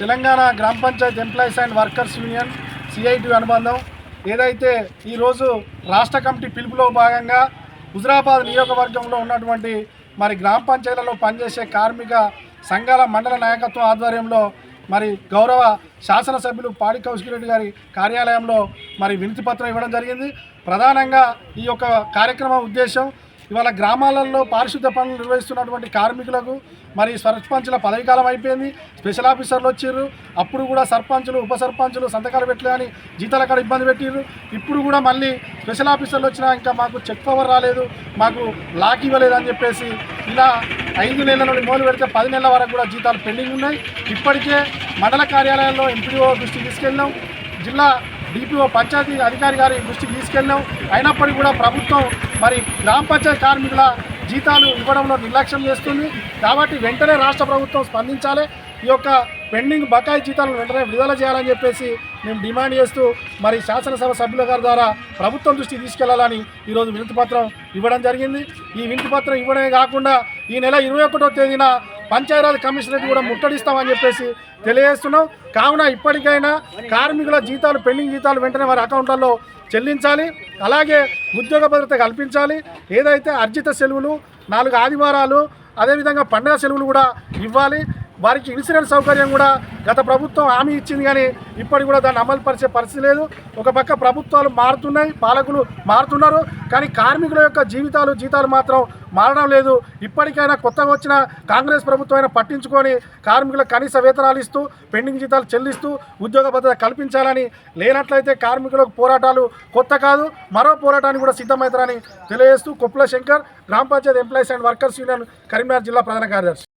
తెలంగాణ గ్రామ panchayat employees and workers union CIT అనుబంధం. ఏదైతే ఈరోజు రాష్ట్ర కమిటీ పిలుపులో భాగంగా హుజరాబాద్ నియోజకవర్గంలో ఉన్నటువంటి మరి గ్రామ పంచాయతీలలో పనిచేసే కార్మిక సంఘాల మండల నాయకత్వం ఆధ్వర్యంలో మరి గౌరవ శాసనసభ్యులు పాడి కౌశిక్ రెడ్డి గారి కార్యాలయంలో మరి వినతిపత్రం ఇవ్వడం జరిగింది. ప్రధానంగా ఈ యొక్క కార్యక్రమం ఉద్దేశం ఇవాళ గ్రామాలలో పారిశుద్ధ పనులు నిర్వహిస్తున్నటువంటి కార్మికులకు మరి సర్పంచుల పదవీకాలం అయిపోయింది. స్పెషల్ ఆఫీసర్లు వచ్చారు. అప్పుడు కూడా సర్పంచులు ఉప సర్పంచులు సంతకాలు పెట్టలేని జీతాల కాడ ఇబ్బంది పెట్టిర్రు. ఇప్పుడు కూడా మళ్ళీ స్పెషల్ ఆఫీసర్లు వచ్చినా ఇంకా మాకు చెక్ పవర్ రాలేదు మాకు లాక్ ఇవ్వలేదు అని చెప్పేసి ఇలా ఐదు నెలల నుండి మొదలు పెడితే పది నెలల వరకు కూడా జీతాలు పెండింగ్ ఉన్నాయి. ఇప్పటికే మండల కార్యాలయాల్లో ఎంపీడీఓ దృష్టికి తీసుకెళ్ళినాం. జిల్లా డిపిఓ పంచాయతీ అధికారి గారి దృష్టికి తీసుకెళ్ళాం అయినప్పటికీ కూడా ప్రభుత్వం మరి గ్రామ పంచాయతీ కార్మికుల జీతాలు ఇవ్వడంలో నిర్లక్ష్యం చేస్తుంది. కాబట్టి వెంటనే రాష్ట్ర ప్రభుత్వం స్పందించాలి. ఈ యొక్క పెండింగ్ బకాయి జీతాలను వెంటనే విడుదల చేయాలని చెప్పేసి మేము డిమాండ్ చేస్తూ మరి శాసనసభ సభ్యుల గారి ద్వారా ప్రభుత్వం దృష్టికి తీసుకెళ్ళాలని ఈరోజు వినతి పత్రం ఇవ్వడం జరిగింది. ఈ వినతి పత్రం ఇవ్వడమే కాకుండా ఈ నెల ఇరవై ఒకటో తేదీన పంచాయరాజ్ కమిషనరేట్ కూడా ముట్టడిస్తామని చెప్పేసి తెలియజేస్తున్నాం. కావున ఇప్పటికైనా కార్మికుల జీతాలు పెండింగ్ జీతాలు వెంటనే వారి అకౌంట్లలో చెల్లించాలి. అలాగే ఉద్యోగ భద్రత కల్పించాలి. ఏదైతే అర్జిత సెలవులు నాలుగు ఆదివారాలు అదేవిధంగా పండుగ సెలవులు కూడా ఇవ్వాలి. వారికి ఇన్సూరెన్స్ సౌకర్యం కూడా గత ప్రభుత్వం హామీ ఇచ్చింది కానీ ఇప్పటికి కూడా దాన్ని అమలు పరిచే పరిస్థితి లేదు. ఒక పక్క ప్రభుత్వాలు మారుతున్నాయి పాలకులు మారుతున్నారు కానీ కార్మికుల యొక్క జీవితాలు జీతాలు మాత్రం మారడం లేదు. ఇప్పటికైనా కొత్తగా వచ్చిన కాంగ్రెస్ ప్రభుత్వం అయినా పట్టించుకొని కార్మికులకు కనీస వేతనాలు ఇస్తూ పెండింగ్ జీతాలు చెల్లిస్తూ ఉద్యోగ భద్రత కల్పించాలని లేనట్లయితే కార్మికులకు పోరాటాలు కొత్త కాదు. మరో పోరాటానికి కూడా సిద్ధమవుతారని తెలియజేస్తూ కొప్పుల శంకర్ గ్రామ panchayat employees and workers union Karimnagar జిల్లా ప్రధాన కార్యదర్శి.